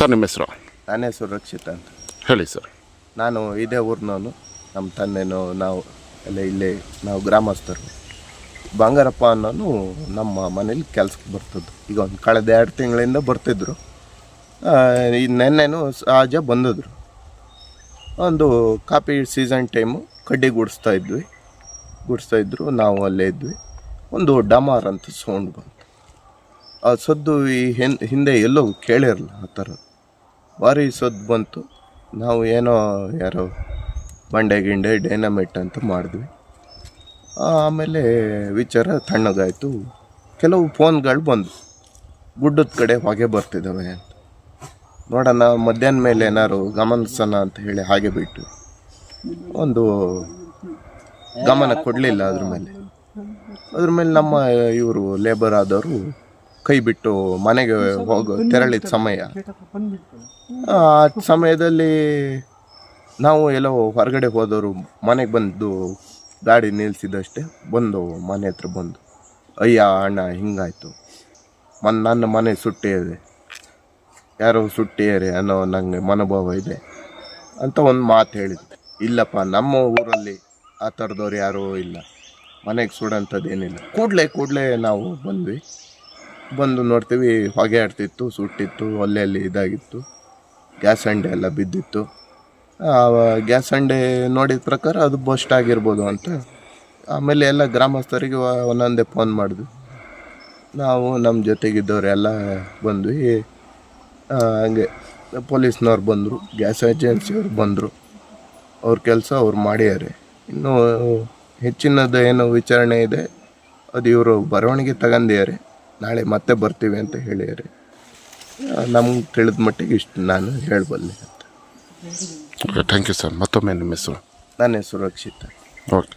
Sir ನಿಮ್ಮ ಹೆಸರು? ನನ್ನ ಹೆಸರು ರಕ್ಷಿತ್ ಅಂತ. ಹೇಳಿ ಸರ್. ನಾನು ಇದೇ ಊರಿನವನು. ನಮ್ಮ ತಂದೆನೂ ನಾವು ಎಲ್ಲ ಇಲ್ಲೇ ನಾವು ಗ್ರಾಮಸ್ಥರು. ಬಂಗಾರಪ್ಪ ಅನ್ನೋನು ನಮ್ಮ ಮನೇಲಿ ಕೆಲ್ಸಕ್ಕೆ ಬರ್ತಿದ್ದು. ಈಗ ಒಂದು ಕಳೆದ ಎರಡು ತಿಂಗಳಿಂದ ಬರ್ತಿದ್ರು. ಈ ನೆನ್ನೆನೂ ಸಹಜ ಬಂದಿದ್ರು. ಒಂದು ಕಾಫಿ ಸೀಸನ್ ಟೈಮು ಕಡ್ಡಿ ಗುಡಿಸ್ತಾ ಇದ್ವಿ. ಗುಡಿಸ್ತಾ ಇದ್ರು ನಾವು ಅಲ್ಲೇ ಇದ್ವಿ. ಒಂದು ಡಮಾರ್ ಅಂತ ಸೌಂಡ್ ಬಂತು. ಆ ಸದ್ದು ಈ ಹಿಂದೆ ಎಲ್ಲೋ ಕೇಳಿರಲ್ಲ ಆ ಥರ ಭಾರಿ ಸದ್ದು ಬಂತು. ನಾವು ಏನೋ ಯಾರೋ ಬಂಡೆ ಗಿಂಡೆ ಡೈನಮೈಟ್ ಅಂತ ಮಾಡಿದ್ವಿ. ಆಮೇಲೆ ವಿಚಾರ ತಣ್ಣಗಾಯಿತು. ಕೆಲವು ಫೋನ್ಗಳು ಬಂದು ಗುಡ್ಡದ ಕಡೆ ಹೊಗೆ ಬರ್ತಿದ್ದಾವೆ ಅಂತ. ನೋಡೋಣ ಮಧ್ಯಾಹ್ನ ಮೇಲೆ ಏನಾರು ಗಮನಿಸೋಣ ಅಂತ ಹೇಳಿ ಹಾಗೆ ಬಿಟ್ಟು ಒಂದು ಗಮನ ಕೊಡಲಿಲ್ಲ ಅದ್ರ ಮೇಲೆ. ಅದ್ರ ಮೇಲೆ ನಮ್ಮ ಇವರು ಲೇಬರ್ ಆದವರು ಕೈ ಬಿಟ್ಟು ಮನೆಗೆ ಹೋಗೋ ತೆರಳಿದ ಸಮಯ. ಆ ಸಮಯದಲ್ಲಿ ನಾವು ಎಲ್ಲೋ ಹೊರಗಡೆ ಹೋದವರು ಮನೆಗೆ ಬಂದು ಗಾಡಿ ನಿಲ್ಲಿಸಿದಷ್ಟೇ ಬಂದು ಮನೆ ಹತ್ರ ಬಂದು ಅಯ್ಯ ಅಣ್ಣ ಹಿಂಗಾಯಿತು. ಮನ್ ನನ್ನ ಮನೆ ಸುಟ್ಟಿದೆ ಯಾರೋ ಸುಟ್ಟಿಯರೆ ಅನ್ನೋ ನನಗೆ ಮನೋಭಾವ ಇದೆ. ಅಂತ ಒಂದು ಮಾತು ಹೇಳಿದ್ದೆ ಇಲ್ಲಪ್ಪ ನಮ್ಮ ಊರಲ್ಲಿ ಆ ಥರದವ್ರು ಯಾರೂ ಇಲ್ಲ. ಮನೆಗೆ ಸುಡೋಂಥದ್ದು ಏನಿಲ್ಲ ಕೂಡಲೇ ಕೂಡಲೇ ನಾವು ಬಂದ್ವಿ. ಬಂದು ನೋಡ್ತೀವಿ, ಹೊಗೆ ಆಡ್ತಿತ್ತು, ಸುಟ್ಟಿತ್ತು, ಒಲೆಯಲ್ಲಿ ಇದಾಗಿತ್ತು, ಗ್ಯಾಸ್ ಹಂಡೆ ಎಲ್ಲ ಬಿದ್ದಿತ್ತು. ಗ್ಯಾಸ್ ಹಂಡೆ ನೋಡಿದ ಪ್ರಕಾರ ಅದು ಬಸ್ಟ್ ಆಗಿರ್ಬೋದು ಅಂತ. ಆಮೇಲೆ ಎಲ್ಲ ಗ್ರಾಮಸ್ಥರಿಗೆ ಒಂದೊಂದೇ ಫೋನ್ ಮಾಡಿದ್ವಿ. ನಾವು ನಮ್ಮ ಜೊತೆಗಿದ್ದವರೆಲ್ಲ ಬಂದ್ವಿ. ಹಂಗೆ ಪೊಲೀಸ್ನವ್ರು ಬಂದರು, ಗ್ಯಾಸ್ ಏಜೆನ್ಸಿಯವ್ರು ಬಂದರು. ಅವ್ರ ಕೆಲಸ ಅವ್ರು ಮಾಡ್ಯಾರೆ. ಇನ್ನು ಹೆಚ್ಚಿನದು ಏನು ವಿಚಾರಣೆ ಇದೆ, ಅದು ಇವರು ಬರವಣಿಗೆ ತಗೊಂಡಿದ್ದಾರೆ ನಾಳೆ ಮತ್ತೆ ಬರ್ತೀವಿ ಅಂತ ಹೇಳಿರಿ ನಮ್ಗೆ ತಿಳಿದ ಮಟ್ಟಿಗೆ ಇಷ್ಟು ನಾನು ಹೇಳಬಲ್ಲೆ ಅಂತ. ಓಕೆ ಥ್ಯಾಂಕ್ ಯು ಸರ್ ಮತ್ತೊಮ್ಮೆ ನಿಮ್ಮ ಹೆಸರು? ನನ್ನ ಹೆಸರು ರಕ್ಷಿತ. ಓಕೆ